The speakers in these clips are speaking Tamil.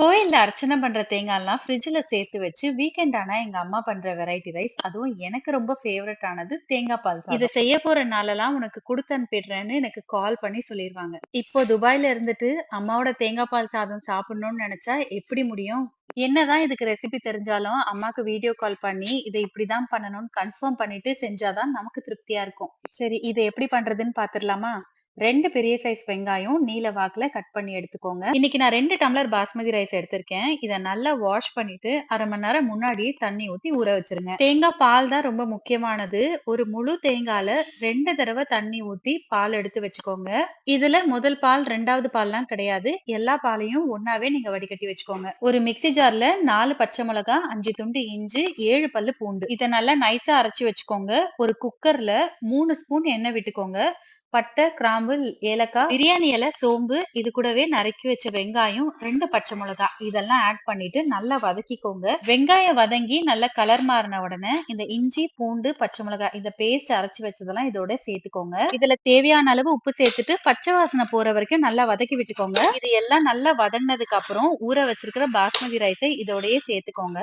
கோயில்ல அர்ச்சனை பண்ற தேங்காய்லாம் ஃப்ரிட்ஜ்ல சேர்த்து வச்சு வீக்கெண்ட் ஆனா எங்க அம்மா பண்ற வெரைட்டி ரைஸ் அதுவும் எனக்கு ரொம்ப ஃபேவரட் ஆனது தேங்காய் பால் சாதம். இத செய்ய போற நாளெல்லாம் உனக்கு கொடுத்து அனுப்பிடுறேன்னு எனக்கு கால் பண்ணி சொல்லிருவாங்க. இப்போ துபாயில இருந்துட்டு அம்மாவோட தேங்காய் பால் சாதம் சாப்பிடணும்னு நினைச்சா எப்படி முடியும்? என்னதான் இதுக்கு ரெசிபி தெரிஞ்சாலும் அம்மாக்கு வீடியோ கால் பண்ணி இதை இப்படிதான் பண்ணணும்னு கன்ஃபார்ம் பண்ணிட்டு செஞ்சாதான் நமக்கு திருப்தியா இருக்கும். சரி இதை எப்படி பண்றதுன்னு பாத்துடலாமா? ரெண்டு பெரிய சைஸ் வெங்காயம் நீல வாக்குல கட் பண்ணி எடுத்துக்கோங்க. இன்னைக்கு நான் ரெண்டு டம்ளர் பாஸ்மதி ரைஸ் எடுத்திருக்கேன். இதை நல்லா வாஷ் பண்ணிட்டு அரை மணி நேரம் முன்னாடியே தண்ணி ஊத்தி ஊற வச்சிருங்க. தேங்காய் பால் தான் ரொம்ப முக்கியமானது. ஒரு முழு தேங்காயில ரெண்டு தடவை தண்ணி ஊத்தி பால் எடுத்து வச்சுக்கோங்க. இதுல முதல் பால், ரெண்டாவது பால்லாம் கிடையாது. எல்லா பாலையும் ஒன்னாவே நீங்க வடிகட்டி வச்சுக்கோங்க. ஒரு மிக்ஸி ஜார்ல நாலு பச்சை மிளகாய், அஞ்சு துண்டு இஞ்சி, ஏழு பல்லு பூண்டு. இதை நல்லா நைஸா அரைச்சு வச்சுக்கோங்க. ஒரு குக்கர்ல மூணு ஸ்பூன் எண்ணெய் விட்டுக்கோங்க. பட்டை, கிராம்பு, ஏலக்காய், பிரியாணி இலை, சோம்பு இது கூடவே நறுக்கி வச்ச வெங்காயம், ரெண்டு பச்சை மிளகாய் இதெல்லாம் ஆட் பண்ணிட்டு நல்லா வதக்கிக்கோங்க. வெங்காயம் வதங்கி நல்லா கலர் மாறின உடனே இந்த இஞ்சி, பூண்டு, பச்சை மிளகாய் இந்த பேஸ்ட் அரைச்சு வச்சதெல்லாம் இதோட சேர்த்துக்கோங்க. இதுல தேவையான அளவு உப்பு சேர்த்துட்டு பச்சை வாசனை போற வரைக்கும் நல்லா வதக்கி விட்டுக்கோங்க. இது எல்லாம் நல்லா வதங்கினதுக்கு அப்புறம் ஊற வச்சிருக்கிற பாஸ்மதி ரைஸை இதோடயே சேர்த்துக்கோங்க.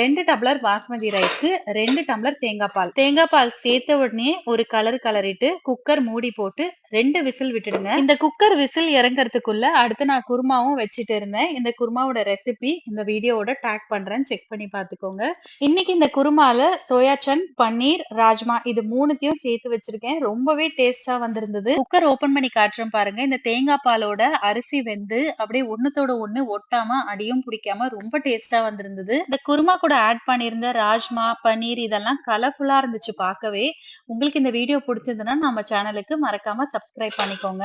ரெண்டு டம்ளர் பாஸ்மதி ரைஸ்க்கு ரெண்டு டம்ளர் தேங்காய் பால். தேங்காய் பால் சேர்த்த உடனே ஒரு கலர் கலரிட்டு குக்கர் மூடி போட்டு ரெண்டு விசில் விட்டுடுங்க. இந்த குக்கர் விசில் இறங்கறதுக்குள்ள அடுத்து நான் குருமாவும் வச்சுட்டு இருந்தேன். இந்த குருமாவோட ரெசிபி இந்த வீடியோவோட டேக் பண்றேன். செக் பண்ணி பாத்துக்கோங்க இன்னைக்கு இந்த குருமால சோயா சங்க், பன்னீர், ராஜ்மா இது மூணுத்தையும் சேர்த்து வச்சிருக்கேன். ரொம்பவே டேஸ்டா வந்திருந்தது. குக்கர் ஓபன் பண்ணி காட்டுறேன் பாருங்க. இந்த தேங்காய் பாலோட அரிசி வெந்து அப்படியே ஒண்ணுத்தோட ஒண்ணு ஒட்டாம அடியும் பிடிக்காம ரொம்ப டேஸ்டா வந்திருந்தது. இந்த குருமா கூட ஆட் பண்ணியிருந்த ராஜ்மா, பன்னீர் இதெல்லாம் கலர்ஃபுல்லா இருந்துச்சு பார்க்கவே. உங்களுக்கு இந்த வீடியோ பிடிச்சிருந்ததுன்னா நம்ம சேனலுக்கு மறக்காம சப்ஸ்கிரைப் பண்ணிக்கோங்க.